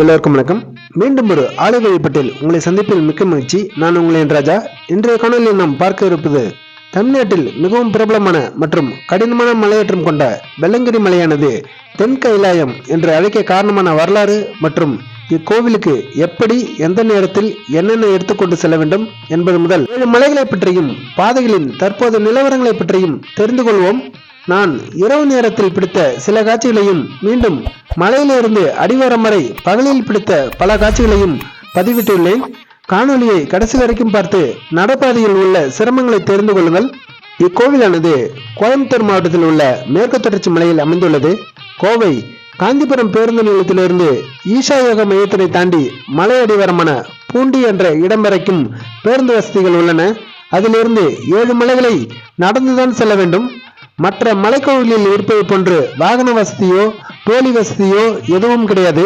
எல்லோருக்கும் வணக்கம். மீண்டும் ஒரு ஆளுகை வழிபட்டில் உங்களை சந்திப்பில் மிக்க மகிழ்ச்சி. நான் உங்களின் ராஜா. இன்றைய காணொலியில் நாம் பார்க்க இருப்பது தமிழ்நாட்டில் மிகவும் பிரபலமான மற்றும் கடினமான மலையேற்றம் கொண்ட வெள்ளங்கிரி மலையானது தென் கைலாயம் என்று அழைக்க காரணமான வரலாறு மற்றும் இக்கோவிலுக்கு எப்படி எந்த நேரத்தில் என்னென்ன எடுத்துக்கொண்டு செல்ல வேண்டும் என்பது முதல் ஏழு மலைகளை பற்றியும் பாதைகளின் தற்போது நிலவரங்களை பற்றியும் தெரிந்து கொள்வோம். நான் இரவு நேரத்தில் பிடித்த சில காட்சிகளையும் மீண்டும் மலையிலிருந்து அடிவாரம் வரை பகலில் பிடித்த பல காட்சிகளையும் பதிவிட்டுள்ளேன். காணொலியை கடைசி வரைக்கும் பார்த்து நடப்பாதையில் உள்ள சிரமங்களை தெரிந்து கொள்ளுங்கள். இக்கோவிலானது கோயம்புத்தூர் மாவட்டத்தில் உள்ள மேற்கு தொடர்ச்சி மலையில் அமைந்துள்ளது. கோவை காந்திபுரம் பேருந்து நிலையத்திலிருந்து ஈஷா யோக மையத்தினை தாண்டி மலை அடிவாரமான பூண்டி என்ற இடம் வரைக்கும் பேருந்து வசதிகள் உள்ளன. அதிலிருந்து ஏழு மலைகளை நடந்துதான் செல்ல வேண்டும். மற்ற மலைக்கோவிலில் இருப்பது போன்று வாகன வசதியோ டோலி வசதியோ எதுவும் கிடையாது.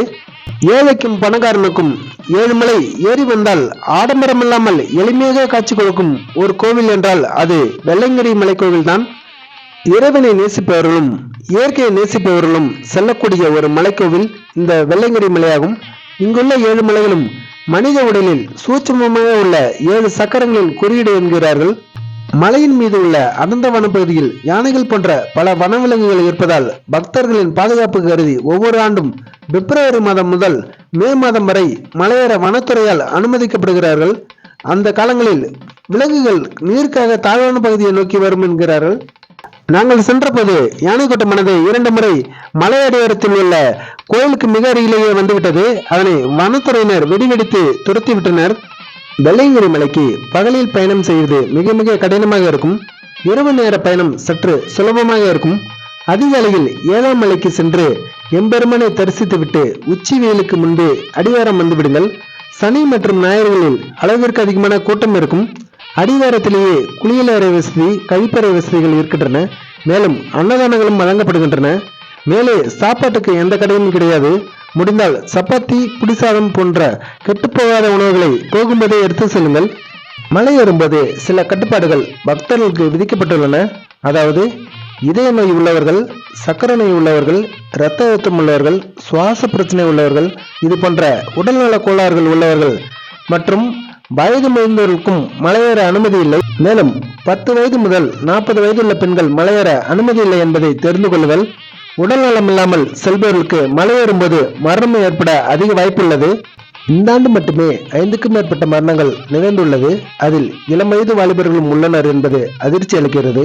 ஏழைக்கும் பணக்காரனுக்கும் ஏழுமலை ஏறி வந்தால் ஆடம்பரம் இல்லாமல் எளிமையாக காட்சி கொடுக்கும் ஒரு கோவில் என்றால் அது வெள்ளங்கிரி மலைக்கோவில் தான். இறைவனை நேசிப்பவர்களும் இயற்கையை நேசிப்பவர்களும் செல்லக்கூடிய ஒரு மலைக்கோவில் இந்த வெள்ளங்கிரி மலையாகும். இங்குள்ள ஏழு மலைகளும் மனித உடலில் சூட்சமமாக உள்ள ஏழு சக்கரங்களின் குறியீடு என்கிறார்கள். மலையின் மீது உள்ள அடர்ந்த வனப்பகுதியில் யானைகள் போன்ற பல வனவிலங்குகள் இருப்பதால் பக்தர்களின் பாதுகாப்பு கருதி ஒவ்வொரு ஆண்டும் பிப்ரவரி மாதம் முதல் மே மாதம் வரை மலையேற வனத்துறையால் அனுமதிக்கப்படுகிறார்கள். அந்த காலங்களில் விலங்குகள் நீருக்காக தாழ்வான பகுதியை நோக்கி வரும் என்கிறார்கள். நாங்கள் சென்றபோது யானைக்கோட்டமானது இரண்டு முறை மலை உள்ள கோயிலுக்கு மிக அருகிலேயே வந்துவிட்டது. அதனை வனத்துறையினர் வெடிவெடித்து துரத்தி விட்டனர் வெள்ளையங்கிரி மலைக்கு பகலில் பயணம் செய்வது மிக மிக கடினமாக இருக்கும். இரவு நேர பயணம் சற்று சுலபமாக இருக்கும். அதிகாலையில் ஏழாம் மலைக்கு சென்று எம்பெருமனை தரிசித்துவிட்டு உச்சி வெயிலுக்கு முன்பு அடிவாரம் வந்துவிடுங்கள் சனி மற்றும் ஞாயிறுகளில் அளவிற்கு அதிகமான கூட்டம் இருக்கும். அடிவாரத்திலேயே குளியலறை வசதி கழிப்பறை வசதிகள் இருக்கின்றன. மேலும் அன்னதானங்களும் வழங்கப்படுகின்றன. மேலே சாப்பாட்டுக்கு எந்த கடையும் கிடையாது. முடிந்தால் சப்பாத்தி புடிசாதம் போன்ற கெட்டுப்போகாத உணவுகளை போகும்போதே எடுத்து செல்லுங்கள். மலை ஏறும்போது சில கட்டுப்பாடுகள் பக்தர்களுக்கு விதிக்கப்பட்டுள்ளன. அதாவது இதய நோய் உள்ளவர்கள் சக்கரை நோய் உள்ளவர்கள் இரத்த அழுத்தம் உள்ளவர்கள் சுவாச பிரச்சனை உள்ளவர்கள் இது போன்ற உடல்நல கோளாறுகள் உள்ளவர்கள் மற்றும் வயது முதிர்ந்தவர்களுக்கும் மலையேற அனுமதி இல்லை. மேலும் பத்து வயது முதல் நாற்பது வயதுள்ள பெண்கள் மலையேற அனுமதி இல்லை என்பதை தெரிந்து கொள்ளுதல் உடல் நலம் இல்லாமல் செல்பவர்களுக்கு மலையேறும்போது மரணம் ஏற்பட அதிக வாய்ப்புள்ளது இந்த ஆண்டு மட்டுமே ஐந்துக்கும் மேற்பட்ட மரணங்கள் நிகழ்ந்துள்ளது. அதில் இளம் வயது வாலிபர்களும் உள்ளனர் என்பது அதிர்ச்சி அளிக்கிறது.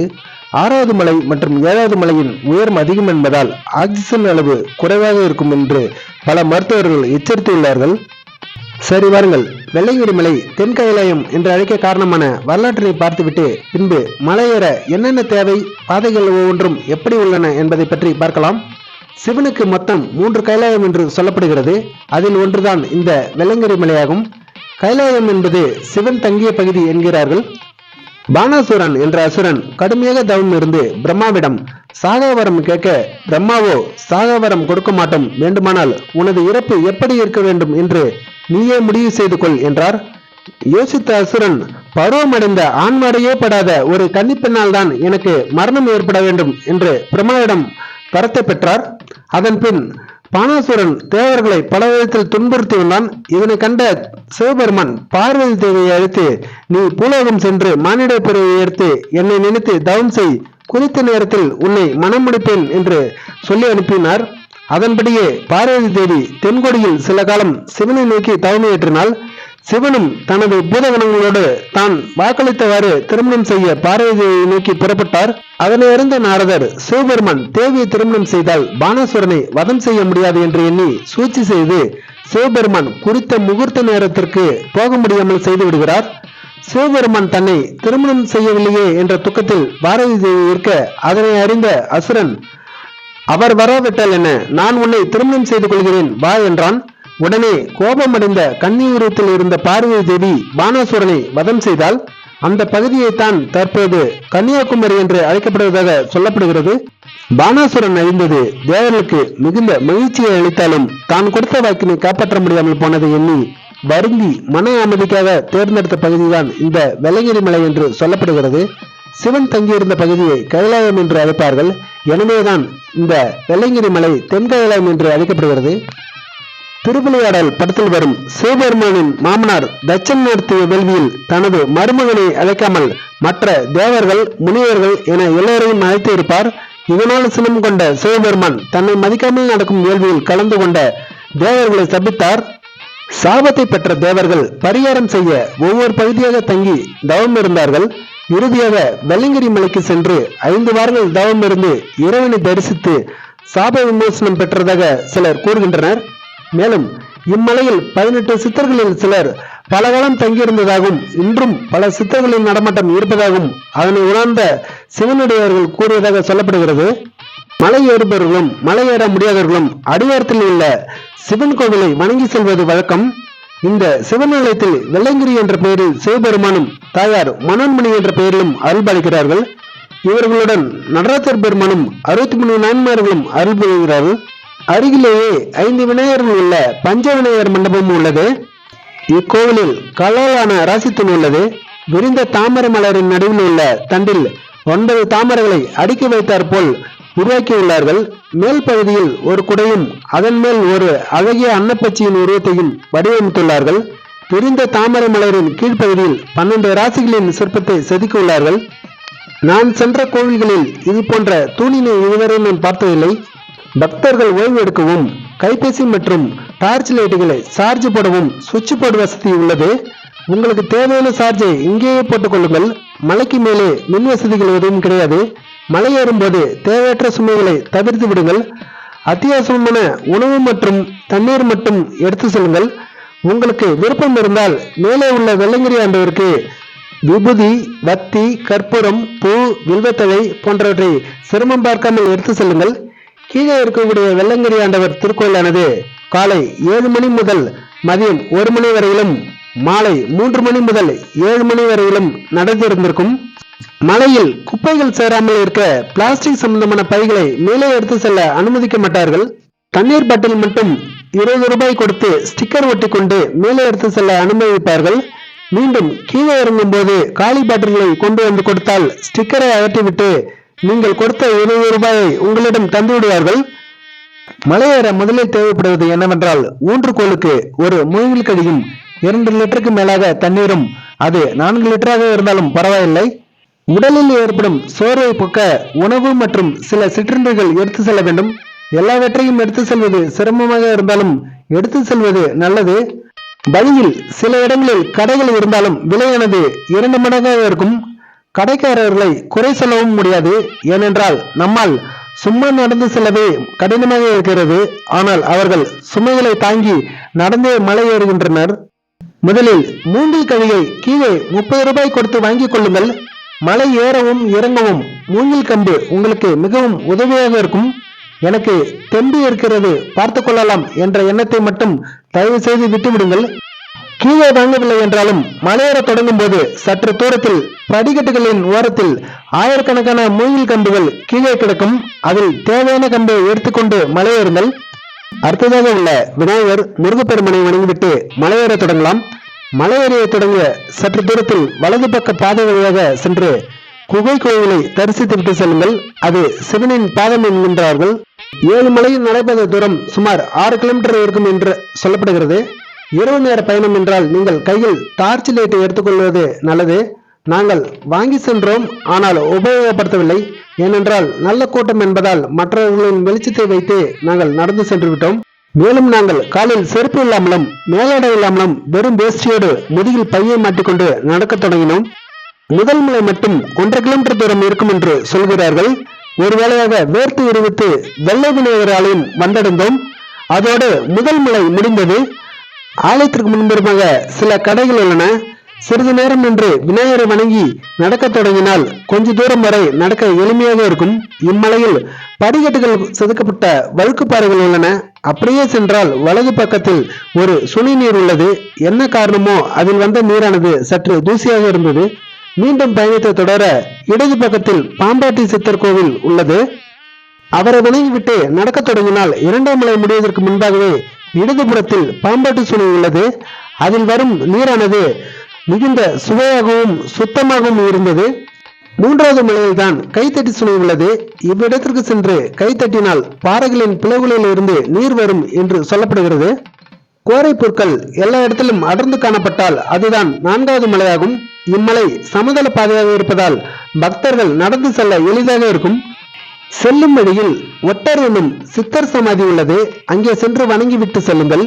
ஆறாவது மலை மற்றும் ஏழாவது மலையின் உயரம் அதிகம் என்பதால் ஆக்சிஜன் அளவு குறைவாக இருக்கும் என்று பல மருத்துவர்கள் எச்சரித்துள்ளார்கள். சரி வாருங்கள் வெள்ளையங்கிரி மலை தென் கைலாயம் என்று அழைக்க காரணமான வரலாற்றினை பார்த்துவிட்டு பின்பு மலையேற என்னென்ன தேவை பாதைகள் ஒவ்வொன்றும் எப்படி உள்ளன என்பதை பற்றி பார்க்கலாம். சிவனுக்கு மொத்தம் மூன்று கைலாயம் என்று சொல்லப்படுகிறது. அதில் ஒன்றுதான் இந்த வெள்ளங்கிரி மலையாகும் கைலாயம் என்பது சிவன் தங்கிய பகுதி என்கிறார்கள். பானாசுரன் என்ற அசுரன் கடுமையாக தவம் இருந்து பிரம்மாவிடம் சாகாவரம் கேட்க பிரம்மாவோ சாகாவரம் கொடுக்க மாட்டோம். வேண்டுமானால் உனது இறப்பு எப்படி இருக்க வேண்டும்? என்று நீயே முடிவு செய்து கொள் என்றார். யோசித்த அசுரன் பருவமடைந்த ஆண்மாடையே படாத ஒரு கன்னிப்பெண்ணால் தான் எனக்கு மரணம் ஏற்பட வேண்டும் என்று பிரம்மாவிடம் வரத்தை பெற்றார். அதன் பின் பானாசுரன் தேவர்களை பல விதத்தில் துன்புறுத்தி வந்தான். இதனை கண்ட சிவபெருமான் பார்வதி தேவியை அழைத்து நீ பூலோகம் சென்று மானிட பிறவை எடுத்து என்னை நினைத்து தவம் செய். குறித்த நேரத்தில் உன்னை மனம் முடிப்பேன் என்று சொல்லி அனுப்பினார். அதன்படியே பார்வதி தேவி தென்கொடியில் சில காலம் சிவனை நோக்கி தவமையேற்றினாள் சிவனும் தனது பூதகணங்களோடு தான் வாக்களித்தவாறு திருமணம் செய்ய பார்வதி தேவியை நோக்கி புறப்பட்டார். அதனை அறிந்த நாரதர் சிவபெருமான் தேவியை திருமணம் செய்தால் பானாசுரனை வதம் செய்ய முடியாது என்று எண்ணி சூழ்ச்சி செய்து சிவபெருமான் குறித்த முகூர்த்த நேரத்திற்கு போக முடியாமல் செய்து விடுகிறார். சிவபெருமான் தன்னை திருமணம் செய்யவில்லையே என்ற துக்கத்தில் பாரதி தேவி இருக்க அதனை அறிந்த அசுரன் அவர் வராவிட்டால் என்ன? நான் உன்னை திருமணம் செய்து கொள்கிறேன் வா என்றான். உடனே கோபமடைந்த கன்னியூரத்தில் இருந்த பார்வதி தேவி பானாசுரனை வதம் செய்தால் அந்த பகுதியைத்தான் தற்போது கன்னியாகுமரி என்று அழைக்கப்படுவதாக சொல்லப்படுகிறது. பானாசுரன் அழிந்தது தேவர்களுக்கு மிகுந்த மகிழ்ச்சியை அளித்தாலும் தான் கொடுத்த வாக்கினை காப்பாற்ற முடியாமல் போனதை எண்ணி வருந்தி மன அமைதிக்காக தேர்ந்தெடுத்த பகுதிதான் இந்த வெள்ளகிரி மலை என்று சொல்லப்படுகிறது. சிவன் தங்கியிருந்த பகுதியை கைலாயம் என்று அழைப்பார்கள். எனவேதான் இந்த வெள்ளங்கிரி மலை தென்கைலாயம் என்று அழைக்கப்படுகிறது. திருவிளையாடல் படத்தில் வரும் சிவபெருமானின் மாமனார் தச்சன் நடத்திய வேள்வியில் தனது மருமகனை அழைக்காமல் மற்ற தேவர்கள் முனிவர்கள் என எல்லோரையும் அழைத்து இருப்பார். இதனால் சினம் கொண்ட சிவபெருமான் தன்னை மதிக்காமல் நடக்கும் வேள்வியில் கலந்து கொண்ட தேவர்களை சபித்தார். சாபத்தை பெற்ற தேவர்கள் பரிகாரம் செய்ய ஒவ்வொரு பகுதியாக தங்கி தவம் இருந்தார்கள். இறுதியாக வெள்ளங்கிரி மலைக்கு சென்று ஐந்து வாரங்கள் தவம் இருந்து இறைவனை தரிசித்து சாப விமோசனம் பெற்றதாக சிலர் கூறுகின்றனர். மேலும் இம்மலையில் பதினெட்டு சித்தர்களில் சிலர் பல காலம் தங்கியிருந்ததாகவும் இன்றும் பல சித்தர்களின் நடமாட்டம் இருப்பதாகவும் அதனை உணர்ந்த சிவனுடையவர்கள் கூறியதாக சொல்லப்படுகிறது. மலை ஏறுபவர்களும் மலை ஏற முடியாதவர்களும் அடிவாரத்தில் உள்ள சிவன் கோவிலை வணங்கி செல்வது வழக்கம். இந்த சிவன் வெள்ளங்கிரி என்ற பெயரில் சிவபெருமானும் தாயார் மனோன்மணி என்ற பெயரிலும் அருள்பாலிக்கிறார்கள். இவர்களுடன் நடராஜர் பெருமானும் அறுபத்தி மூணு நான்மார்களும் அருள் புரிகிறார்கள். அருகிலேயே ஐந்து விநாயகர்கள் உள்ள பஞ்ச விநாயகர் மண்டபமும் உள்ளது. இக்கோவிலில் கல்லாலான ராசித்தூண் உள்ளது. விரிந்த தாமரை மலரின் நடுவில் உள்ள தண்டில் ஒன்பது தாமரைகளை அடுக்கி வைத்தார் போல் உருவாக்கியுள்ளார்கள் மேல் பகுதியில் ஒரு குடையும் அதன் மேல் ஒரு அழகிய அன்னப்பச்சியின் உருவத்தையும் வடிவமைத்துள்ளார்கள். விரிந்த தாமரை மலரின் கீழ்ப்பகுதியில் பன்னெண்டு ராசிகளின் சிற்பத்தை செதுக்கியுள்ளார்கள் நான் சென்ற கோவில்களில் இது போன்ற தூணினை இதுவரை நான் பார்த்ததில்லை. பக்தர்கள் ஓய்வு எடுக்கவும் கைபேசி மற்றும் டார்ச் லைட்டுகளை சார்ஜ் போடவும் சுவிட்ச் போர்டு வசதி உள்ளது. உங்களுக்கு தேவையான சார்ஜை இங்கேயே போட்டுக் கொள்ளுங்கள். மலைக்கு மேலே மின் வசதிகள் எதுவும் கிடையாது. மலை ஏறும்போது தேவையற்ற சுமைகளை தவிர்த்து விடுங்கள். அத்தியாவசியமான உணவு மற்றும் தண்ணீர் மட்டும் எடுத்து செல்லுங்கள். உங்களுக்கு விருப்பம் இருந்தால் மேலே உள்ள வெள்ளங்கிரி ஆண்டவருக்கு விபூதி வத்தி கற்பூரம் பூ வில்வத்தழை போன்றவற்றை சிரமம் பார்க்காமல் எடுத்து செல்லுங்கள். கீழே இருக்கக்கூடிய வெள்ளங்கிரி ஆண்டவர் திருக்கோயிலானது காலை ஏழு மணி முதல் மதியம் ஒரு மணி வரையிலும் மாலை மூன்று மணி முதல் ஏழு மணி வரையிலும் நடந்திருந்திருக்கும் மலையில் குப்பைகள் சேராமல் இருக்க பிளாஸ்டிக் சம்பந்தமான பைகளை மேலே எடுத்து செல்ல அனுமதிக்க மாட்டார்கள். தண்ணீர் பாட்டில் மட்டும் இருபது ரூபாய் கொடுத்து ஸ்டிக்கர் ஒட்டி கொண்டு மேலே எடுத்து செல்ல அனுமதிப்பார்கள். மீண்டும் கீழே இறங்கும் போது காலி பாட்டில்களை கொண்டு வந்து கொடுத்தால் ஸ்டிக்கரை அகற்றிவிட்டு நீங்கள் கொடுத்த இருபது ரூபாயை உங்களிடம் தந்துவிடுவார்கள். மலையேற முதலில் தேவைப்படுவது என்னவென்றால் ஊன்றுகோலுக்கு ஒரு மூங்கில் கடியும் இரண்டு லிட்டருக்கு மேலாக தண்ணீரும் அது நான்கு லிட்டராக இருந்தாலும் பரவாயில்லை. உடலில் ஏற்படும் சோர்வை போக்க உணவு மற்றும் சில சிற்றுண்டிகள் எடுத்து செல்ல வேண்டும். எல்லாவற்றையும் எடுத்து செல்வது சிரமமாக இருந்தாலும் எடுத்து செல்வது நல்லது. வழியில் சில இடங்களில் கடைகள் இருந்தாலும் விலையானது இரண்டு மடங்காக இருக்கும். கடைக்காரர்களை குறை சொல்லவும் முடியாது. ஏனென்றால் நம்மால் சும்மா நடந்து செல்லவே கடினமாக இருக்கிறது. ஆனால் அவர்கள் சுமைகளை தாங்கி நடந்தே மலை ஏறுகின்றனர். முதலில் மூங்கில் கழியை கீழே முப்பது ரூபாய் கொடுத்து வாங்கிக் கொள்ளுங்கள். மலை ஏறவும் இறங்கவும் மூங்கில் கம்பு உங்களுக்கு மிகவும் உதவியாக இருக்கும். எனக்கு தெம்பு இருக்கிறது பார்த்து கொள்ளலாம் என்ற எண்ணத்தை மட்டும் தயவு செய்து விட்டுவிடுங்கள். கீழே வாங்கவில்லை என்றாலும் மலையேற தொடங்கும் போது சற்று தூரத்தில் படிக்கட்டுகளின் ஓரத்தில் ஆயிரக்கணக்கான மூங்கில் கம்புகள் கீழே கிடக்கும். அதில் தேவையான கம்பை எடுத்துக்கொண்டு மலையேறுங்கள். அடுத்ததாக உள்ள விநாயகர் முருகப்பெருமனை வணங்கிவிட்டு மலையேற தொடங்கலாம். மலையேறிய தொடங்கிய சற்று தூரத்தில் வலது பக்க பாதை வழியாக சென்று குகை கோயிலை தரிசித்துவிட்டு செல்லுங்கள். அது சிவனின் பாதம் என்கின்றார்கள். ஏழு மலையில் நடைபெற தூரம் சுமார் ஆறு கிலோமீட்டர் இருக்கும் என்று சொல்லப்படுகிறது. இரவு நேர பயணம் என்றால் நீங்கள் கையில் டார்ச் லைட்டை எடுத்துக்கொள்வது நல்லது. நாங்கள் வாங்கி சென்றோம் ஆனால் உபயோகப்படுத்தவில்லை. ஏனென்றால் நல்ல கூட்டம் என்பதால் மற்றவர்களின் வெளிச்சத்தை வைத்து நாங்கள் நடந்து சென்று விட்டோம் மேலும் நாங்கள் காலில் செருப்பு இல்லாமலும் மேலாடை இல்லாமலும் வெறும் வேஷ்டியோடு முதுகில் பையை மாட்டிக்கொண்டு நடக்கத் தொடங்கினோம். முதல் முறை மட்டும் ஒன்றரை கிலோமீட்டர் தூரம் இருக்கும் என்று சொல்கிறார்கள். ஒருவேளையாக வேர்த்து விரிவித்து வெள்ளை விநாயகர் ஆலயம் வந்தடைந்தோம். அதோடு முதல் முறை முடிந்தது. ஆலயத்திற்கு முன்புறமாக சில கடைகள் உள்ளன. சிறிது நேரம் நின்று விநாயகரை வணங்கி நடக்கத் தொடங்கினால் கொஞ்ச தூரம் வரை நடக்க எளிமையாக இருக்கும். இம்மலையில் படிக்கட்டுகள் செதுக்கப்பட்ட வழுக்கு பாறைகள் உள்ளன. அப்படியே சென்றால் வலது பக்கத்தில் ஒரு சுனி நீர் உள்ளது. என்ன காரணமோ அதில் வந்த நீரானது சற்று தூசியாக இருந்தது. மீண்டும் பயணத்தை தொடர இடது பக்கத்தில் பாம்பாட்டி சித்தர் கோவில் உள்ளது. அவரை வணங்கிவிட்டு நடக்கத் தொடங்கினால் இரண்டாம் மலை முடிவதற்கு முன்பாகவே இடதுபுறத்தில் பாம்பாட்டு சுனை உள்ளது. அதில் வரும் நீரானது மிகுந்த சுவையாகவும் சுத்தமாகவும் இருந்தது. மூன்றாவது மலையில் தான் கைத்தட்டி சுனை உள்ளது. இவ்விடத்திற்கு சென்று கைத்தட்டினால் பாறைகளின் பிளவுகளில் இருந்து நீர் வரும் என்று சொல்லப்படுகிறது. கோரை புற்கள் எல்லா இடத்திலும் அடர்ந்து காணப்பட்டால் அதுதான் நான்காவது மலையாகும். இம்மலை சமதள பாதையாக இருப்பதால் பக்தர்கள் நடந்து செல்ல எளிதாக இருக்கும். செல்லும் வழியில் ஒட்டர் எனும் சித்தர் சமாதி உள்ளது. அங்கே சென்று வணங்கிவிட்டு செல்லுங்கள்.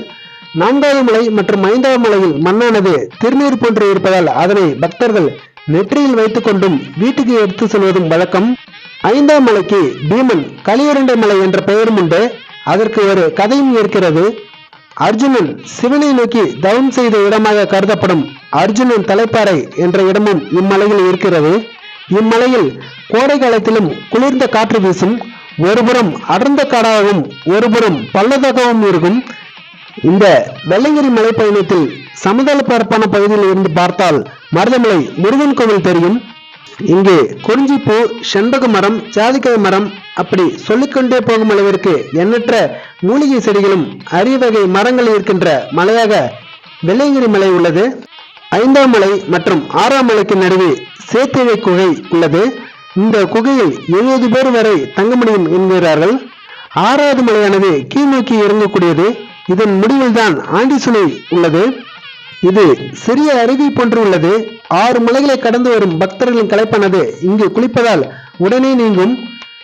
நான்காவது மலை மற்றும் ஐந்தாவது மலையில் மண்ணானது திருநீர் போன்று இருப்பதால் அதனை பக்தர்கள் நெற்றியில் வைத்துக் கொண்டும் வீட்டுக்கு எடுத்து செல்வதும் வழக்கம். ஐந்தாம் மலைக்கு பீமன் கலியுரண்டை மலை என்ற பெயரும் உண்டு. அதற்கு ஒரு கதையும் இருக்கிறது. அர்ஜுனன் சிவனை நோக்கி தவம் செய்த இடமாக கருதப்படும் அர்ஜுனன் தலைப்பாறை என்ற இடமும் இம்மலையில் இருக்கிறது. இம்மலையில் கோடை காலத்திலும் குளிர்ந்த காற்று வீசும். ஒருபுறம் அடர்ந்த காடாகவும் ஒருபுறம் பள்ளதாகவும் இருக்கும். இந்த வெள்ளங்கிரி மலை பயணத்தில் சமதள பரப்பான பகுதியில் இருந்து பார்த்தால் மருதமலை முருகன் கோவில் தெரியும். இங்கே குறிஞ்சிப்பூ செண்பக மரம் ஜாதிக்காய் மரம் அப்படி சொல்லிக்கொண்டே போகும் அளவிற்கு எண்ணற்ற மூலிகை செடிகளும் அரிய வகை மரங்கள் இருக்கின்ற மலையாக வெள்ளையங்கிரி மலை உள்ளது. ஐந்தாம் மலை மற்றும் ஆறாம் மலைக்கு நடுவே சேத்திரை குகை உள்ளது. இந்த குகையில் எழுபது பேர் வரை தங்க முடியும் என்கிறார்கள். ஆறாவது மலையானது கீழ்நோக்கி இறங்கக்கூடியது. இதன் முடிவில்தான் ஆண்டிசுனை உள்ளது. இது சிறிய அருவி போன்று உள்ளது. ஆறு மலைகளை கடந்து வரும் பக்தர்களின் கலைப்பானது இங்கு குளிப்பதால் உடனே நீங்கும்.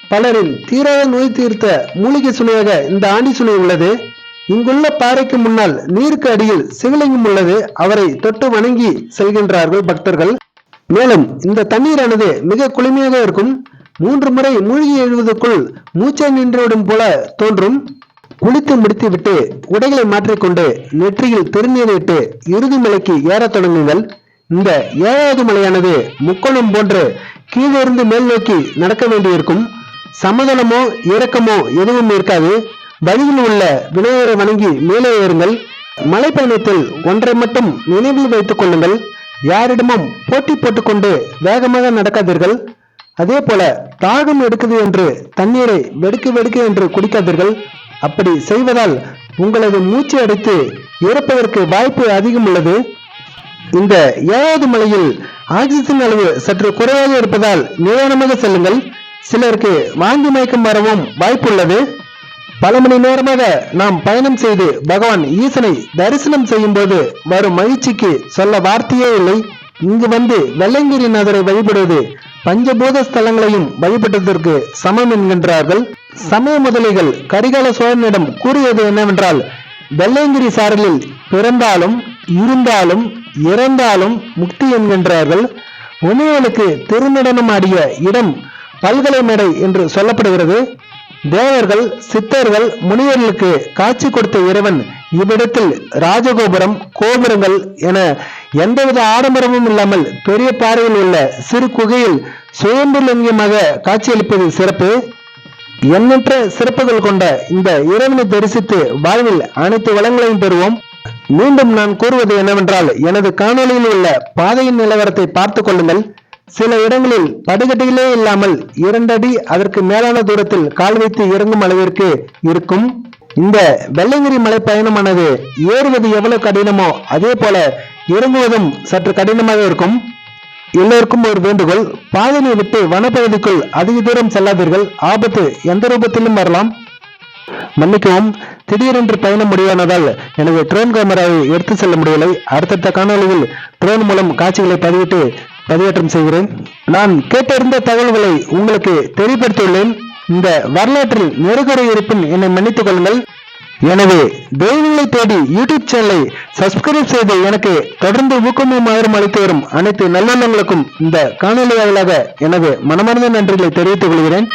பலரின் தீராத நோய் தீர்த்த மூலிகை சுனையாக இந்த ஆண்டி சுனை உள்ளது. இங்குள்ள பாறைக்கு முன்னால் நீருக்கு அடியில் சிவலிங்கம் உள்ளது. அவரை தொட்டு வணங்கி செல்கின்றார்கள் பக்தர்கள். மேலும் இந்த தண்ணீரானது மிக குளுமையாக இருக்கும். மூன்று முறை மூழ்கி எழுவதற்குள் மூச்சை நின்றுவிடும் போல தோன்றும். குளித்து முடித்துவிட்டு உடைகளை மாற்றிக்கொண்டு நெற்றியில் திருநீரிட்டு இறுதி மலைக்கு ஏறத் தொடங்குங்கள். இந்த ஏழாவது மலையானது முக்கோணம் போன்று கீழிருந்து மேல் நோக்கி நடக்க வேண்டியிருக்கும். சமதளமோ இறக்கமோ எதுவும் இருக்காது. வழியில் உள்ள விநாயகரை வணங்கி மேலே ஏறுங்கள். மலைப்பயணத்தில் ஒன்றை மட்டும் நினைவில் வைத்துக் கொள்ளுங்கள். யாரிடமும் போட்டி போட்டுக்கொண்டு வேகமாக நடக்காதீர்கள். அதே போல தாகம் எடுக்குது என்று தண்ணீரை வெடுக்கு வெடுக்கு என்று குடிக்காதீர்கள். அப்படி செய்வதால் உங்களது மூச்சு அடைத்து இறப்பதற்கு வாய்ப்பு அதிகம் உள்ளது. இந்த ஏழாவது மலையில் ஆக்சிஜன் அளவு சற்று குறைவாக இருப்பதால் நிதானமாக செல்லுங்கள். சிலருக்கு வாந்தி மயக்கம் வரவும் வாய்ப்புள்ளது பல மணி நேரமாக நாம் பயணம் செய்து பகவான் ஈசனை தரிசனம் செய்யும் போது வரும் மகிழ்ச்சிக்கு சொல்ல வார்த்தையே இல்லை. இங்கு வந்து வெள்ளங்கிரி நகரை வழிபடுவது பஞ்சபூத ஸ்தலங்களையும் வழிபட்டதற்கு சமம் என்கின்றார்கள். சமய முதலிகள் கரிகால சோழனிடம் கூறியது என்னவென்றால் வெள்ளையங்கிரி சாரலில் பிறந்தாலும் இருந்தாலும் இறந்தாலும் முக்தி என்கின்றார்கள். உமையவனுக்கு திருநடனம் ஆடிய இடம் பல்கலை மேடை என்று சொல்லப்படுகிறது. தேவர்கள் சித்தர்கள் முனிவர்களுக்கு காட்சி கொடுத்த இறைவன் இவ்விடத்தில் ராஜகோபுரம் கோபுரங்கள் என எந்தவித ஆடம்பரமும் இல்லாமல் பெரிய பாறையில் உள்ள சிறு குகையில் சுயம்புலிங்கமாக காட்சியளிப்பது சிறப்பு. எண்ணற்ற சிறப்புகள் கொண்ட இந்த இறைவனை தரிசித்து வாழ்வில் அனைத்து வளங்களையும் பெறுவோம். மீண்டும் நான் கூறுவது என்னவென்றால் எனது காணொளியில் உள்ள பாதையின் நிலவரத்தை பார்த்துக் கொள்ளுங்கள். சில இடங்களில் படுகட்டிகளே இல்லாமல் இரண்டடி அதற்கு மேலான தூரத்தில் கால் வைத்து இறங்கும் அளவிற்கு இருக்கும். இந்த வெள்ளைங்கிரி மலை பயணமானது ஏறுவது எவ்வளவு கடினமோ அதே போல இறங்குவதும் சற்று கடினமாக இருக்கும். எல்லோருக்கும் ஒரு வேண்டுகோள். பாதையை விட்டு வனப்பகுதிக்குள் அதிக தூரம் செல்லாதீர்கள். ஆபத்து எந்த ரூபத்திலும் வரலாம். மன்னிக்கவும் திடீரென்று பயணம் முடிவானதால் எனது ட்ரோன் கேமராவை எடுத்து செல்ல முடியவில்லை அடுத்தடுத்த காணொளியில் ட்ரோன் மூலம் காட்சிகளை பதிவிட்டு பதிவேற்றம் செய்கிறேன். நான் கேட்டறிந்த தகவல்களை உங்களுக்கு தெரியப்படுத்தியுள்ளேன் இந்த வரலாற்றில் நெருக்கடி இருப்பின் என்னை மன்னித்துக் கொள்ளுங்கள். எனவே தெய்வங்களை தேடி யூடியூப் சேனலை சப்ஸ்கிரைப் செய்து எனக்கு தொடர்ந்து ஊக்கமும் ஆதரவும் அளித்து வரும் அனைத்து நல்லெண்ணங்களுக்கும் இந்த காணொலி வாயிலாக எனது மனமார்ந்த நன்றிகளை தெரிவித்துக் கொள்கிறேன்.